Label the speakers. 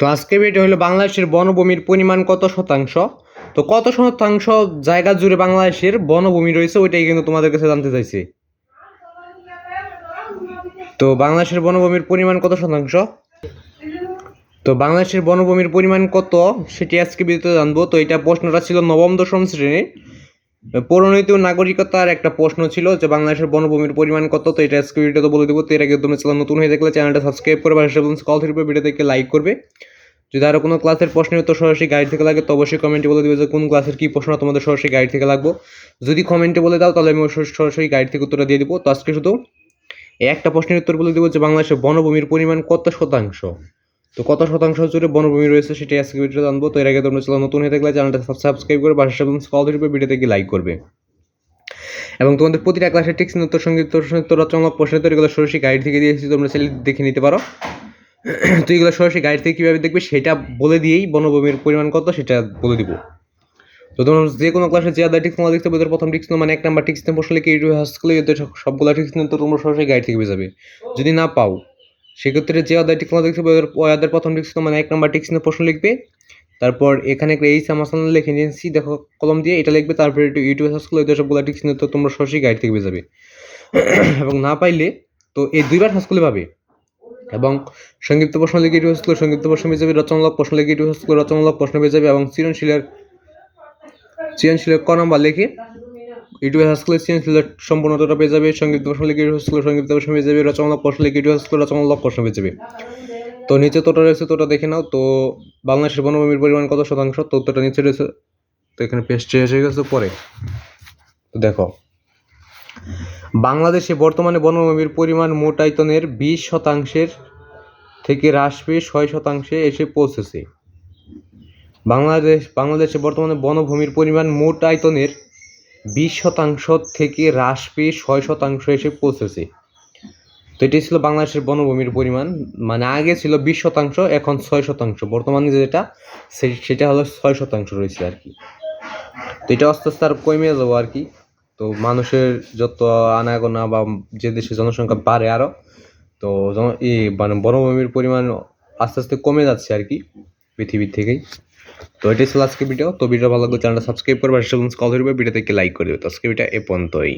Speaker 1: তো আজকে ভিডিও হলো বাংলাদেশের বনভূমির পরিমাণ কত শতাংশ? তো কত শতাংশ জায়গা জুড়ে বাংলাদেশের বনভূমি রয়েছে ওইটাই কিন্তু তোমাদের কাছে জানতে চাইছি। তো বাংলাদেশের বনভূমির পরিমাণ কত শতাংশ? তো বাংলাদেশের বনভূমির পরিমাণ কত সেটি আজকে ভিডিওতে জানব। তো এটা প্রশ্নটা ছিল নবম দশম শ্রেণির। পরিণতি ও নাগরিকতার একটা প্রশ্ন ছিল যে বাংলাদেশের বনভূমির পরিমাণ কত? তো এটা আজকে ভিডিওতে বলে দেবো। তো এর আগে তুমি চ্যানেল নতুন হয়ে থাকলে চ্যানেলটা সাবস্ক্রাইব করে পাশে কল থ্রি ভিডিও থেকে লাইক করবে। যদি আরও কোনো ক্লাসের প্রশ্নের উত্তর সরাসরি গাইড থেকে লাগে, তো অবশ্যই কমেন্টে বলে দেবে যে কোন ক্লাসের কী প্রশ্ন তোমাদের সরাসরি গাইড থেকে লাগবো। যদি কমেন্টে বলে দাও, তাহলে আমি সরাসরি গাইড থেকে উত্তরটা দিয়ে দিব। তো আজকে শুধু একটা প্রশ্নের উত্তর বলে দেবো যে বাংলাদেশের বনভূমির পরিমাণ কত শতাংশ? তো কত শতাংশ জুড়ে বনভূমি রয়েছে সেটি আজকে ভিডিও জানব। তো এর আগে তোমরা চ্যানেল নতুন হয়ে থাকলে চ্যানেলটা সাবস্ক্রাইব করে পাশে কল ধরবে ভিডিওতে গিয়ে লাইক করবে। এবং তোমাদের প্রতিটা ক্লাসের টিক্স উত্তর সংগীত উত্তর রচনা প্রশ্নের তৈরিগুলো সরাসরি গাইড থেকে দিয়েছি তোমরা সেটা দেখে নিতে পারো। তো এগুলো সরাসরি গাইড থেকে কীভাবে দেখবে সেটা বলে দিয়েই বনভূমির পরিমাণ কত, সেটা বলে দিব। তো তোমরা যে কোনো ক্লাসে যে আদার টিক্স দেখতে পাবে প্রথম টিক্স মানে এক নাম্বার টিক্স প্রশ্ন লিখে ইউটিউব হাসলে এদের সবগুলো টিক্স তোমরা সরাসরি গাইড থেকে পেয়ে যাবে। যদি না পাও সেক্ষেত্রে যে আদার টিক্স দেখতে ওই প্রথম টিক্স মানে এক নাম্বার টিক্স প্রশ্ন লিখবে। তারপর এখানে একটা এই সামাসান লিখে নিয়েছি, দেখো কলম দিয়ে এটা লিখবে, তারপরে একটু ইউটিউবে সার্চ করলে সবগুলো টিক্স তো তোমরা সরাসরি গাইড থেকে পেয়ে যাবে। এবং না পাইলে তো এই দুইবার সার্চ করলে পাবে। এবং সংক্ষিপ্ত প্রশ্ন লিখে ইউটিউব সার্চ করলে সংক্ষিপ্ত প্রশ্ন পেয়ে যাবে, রচনামূলক প্রশ্ন লিখে ইউটিউব সার্চ করলে রচনামূলক প্রশ্ন পেয়ে যাবে, এবং সৃজনশীলের সৃজনশীলের ক নাম্বার লিখে ইউটিউবে সার্চ করলে সৃজনশীলের সম্পূর্ণতা পেয়ে যাবে সংক্ষিপ্ত প্রশ্ন লিখে করলে সংক্ষিপ্ত প্রশ্ন পেয়ে যাবে রচনামূলক প্রশ্ন লিখে ইউটিউব করলে রচনামূলক প্রশ্ন পেয়ে যাবে। তো নিচে তোটা রয়েছে, তোটা দেখে নাও। তো বাংলাদেশের বনভূমির পরিমাণ কত শতাংশ? তো উত্তরটা নিচে রয়েছে। তো এখানে পেস্টে এসে গেছে পরে তো দেখো। বাংলাদেশে বর্তমানে বনভূমির পরিমাণ মোট আয়তনের বিশ শতাংশের থেকে হ্রাস পেয়ে ছয় শতাংশে এসে পৌঁছেছে। বাংলাদেশ, বাংলাদেশে বর্তমানে বনভূমির পরিমাণ মোট আয়তনের বিশ শতাংশ থেকে হ্রাস পেয়ে ছয় শতাংশ এসে পৌঁছেছে। তো এটি ছিল বাংলাদেশের বনভূমির পরিমাণ। মানে আগে ছিল বিশ শতাংশ, এখন ছয় শতাংশ। বর্তমানে যেটা সেটা হলো ছয় শতাংশ রয়েছে আর কি। তো এটা আস্তে আস্তে আর কমে যাব আর কি। তো মানুষের যত আনাগোনা বা যে দেশে জনসংখ্যা বাড়ে আরও তো এই মানে বনভূমির পরিমাণ আস্তে আস্তে কমে যাচ্ছে আর কি পৃথিবীর থেকেই। তো এটাই ছিল আজকে ভিডিও তো ভিডিও ভালো লাগলে চ্যানেলটা সাবস্ক্রাইব করবে, আর কল ধরবে ভিডিও থেকে লাইক করে দেবে। তো আজকে ভিডিও এ পর্যন্তই।